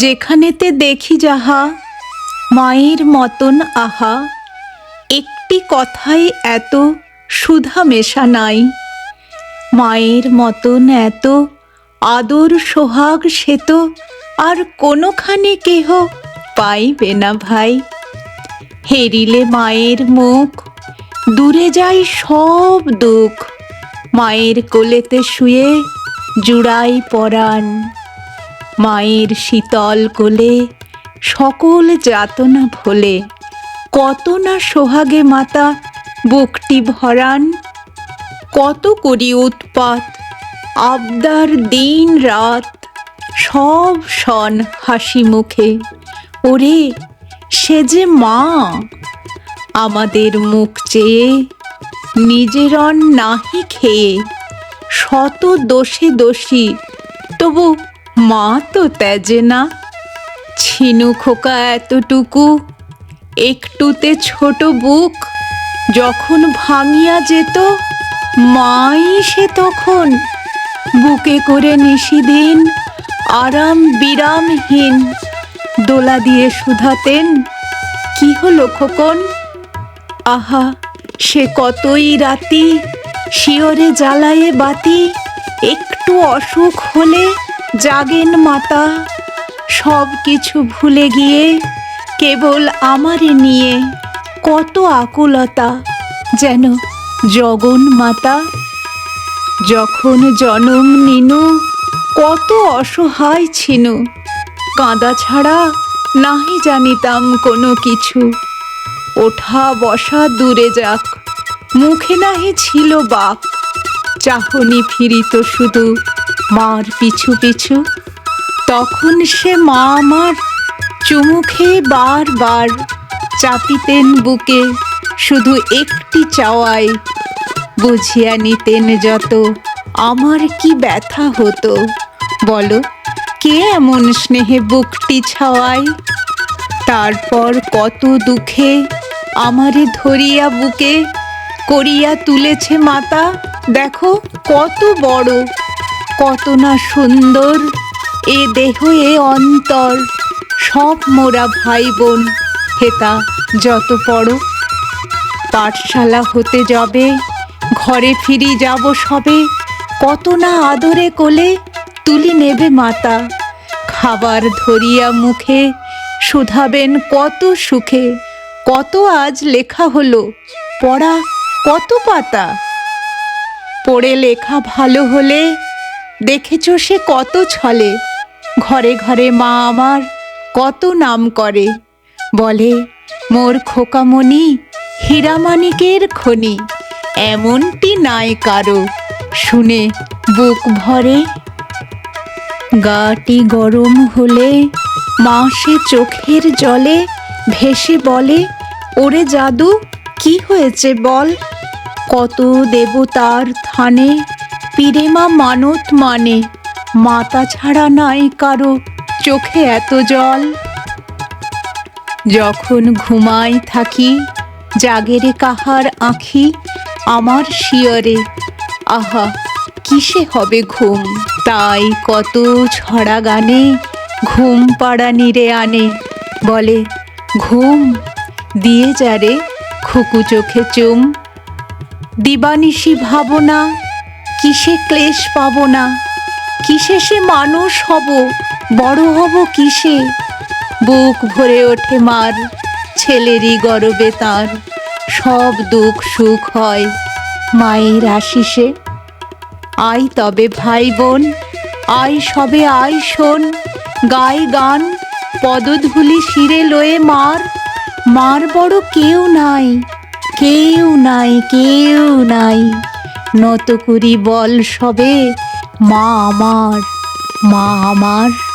যেখানেতে দেখি যাহা মায়ের মতন আহা, একটি কথাই এত সুধা মেশা নাই। মায়ের মতন এত আদর সোহাগ সে তো আর কোনোখানে কেহ পাইবে না ভাই। হেরিলে মায়ের মুখ, দূরে যায় সব দুঃখ। মায়ের কোলেতে শুয়ে জুড়াই পরাণ। মায়ের শীতল কোলে, সকল যাতনা ভোলে। কত না সোহাগে মাতা, বুকটি ভরান। কত করি উৎপাত, আবদার দিন রাত, সব সন হাসি মুখে। ওরে, সে যে মা, আমাদের মুখ চেয়ে নিজের নাহি খেয়ে, শত দোষে দোষী, তবু মা তো ত্যাজে না। ছিনু খোকা এতটুকু, একটুতে ছোট বুক, যখন ভাঙিয়া যেত, মাই সে তখন। বুকে করে নিশিদিন, আরাম বিরামহীন, দোলা দিয়ে শুধাতেন। কি হলো খোকন? আহা, সে কতই রাতি শিওরে জ্বালায়ে বাতি, একটু অসুখ হলে জাগেন মাতা, সব কিছু ভুলে গিয়ে কেবল আমারে নিয়ে কত আকুলতা যেন জগন মাতা। যখন জনম নিনু, কত অসহায় ছিনু, কাঁদা ছাড়া নাহি জানিতাম কোনো কিছু। ওঠা বসা দূরে যাক, মুখে নাহি ছিল বাক চাহনি ফিরিত শুধু মার পিছু পিছু। তখন সে মা আমার চুমু খেয়ে বারবার চাপিতেন বুকে, শুধু একটি চাওয়ায় বুঝিয়া নিতেন যত। আমার কি ব্যথা হতো, বলো, কে এমন স্নেহে বুকটি ছাওয়াই তারপর কত দুঃখে আমারে ধরিয়া বুকে করিয়া তুলেছে মাতা। দেখো, কত বড় কত না সুন্দর। এ দেহ এ অন্তর, সব মোরা ভাই বোন হেতা যত পড়ো। পাঠশালা হতে যাবে, ঘরে ফিরি যাব সবে। কত না আদরে কোলে তুলি নেবে মাতা। খাবার ধরিয়া মুখে শুধাবেন কত সুখে। কত আজ লেখা হলো, পড়া কত পাতা। পড়ে লেখা ভালো হলে দেখেছ সে কত ছলে? ঘরে ঘরে মা আমার কত নাম করে। বলে, মোর খোকামণি হীরামানিকের খনি, এমনটি নাই কারও। শুনে বুক ভরে, গাটি গরম হলে মাসে চোখের জলে ভেসে বলে, ওরে জাদু, কি হয়েছে বল? কত দেবতার থানে পীরেমা মানত মানে মাতা ছাড়া নাই কারও চোখে এত জল। যখন ঘুমাই থাকি জাগেরে কাহার আঁখি আমার শিয়রে। আহা, কিসে হবে ঘুম? তাই কত ছড়া গানে ঘুম পাড়া নিরে আনে। বলে, ঘুম, দিয়ে যারে খুকু চোখে চুম। দিবানিশি ভাবনা কিসে ক্লেশ পাব না? কিসে সে মানুষ হব? বড় হব কিসে? বুক ভরে ওঠে মার, ছেলেরই গরবে তার। সব দুঃখ সুখ হয় মায়ের আশিসে। আই তবে ভাই বোন আই সবে আই শোন। গাই গান, পদধূলি শিরে লয়ে মার। মার বড় কেউ নাই কেউ নাই কেউ নাই। নত করি বল সবে। মা আমার মা আমার।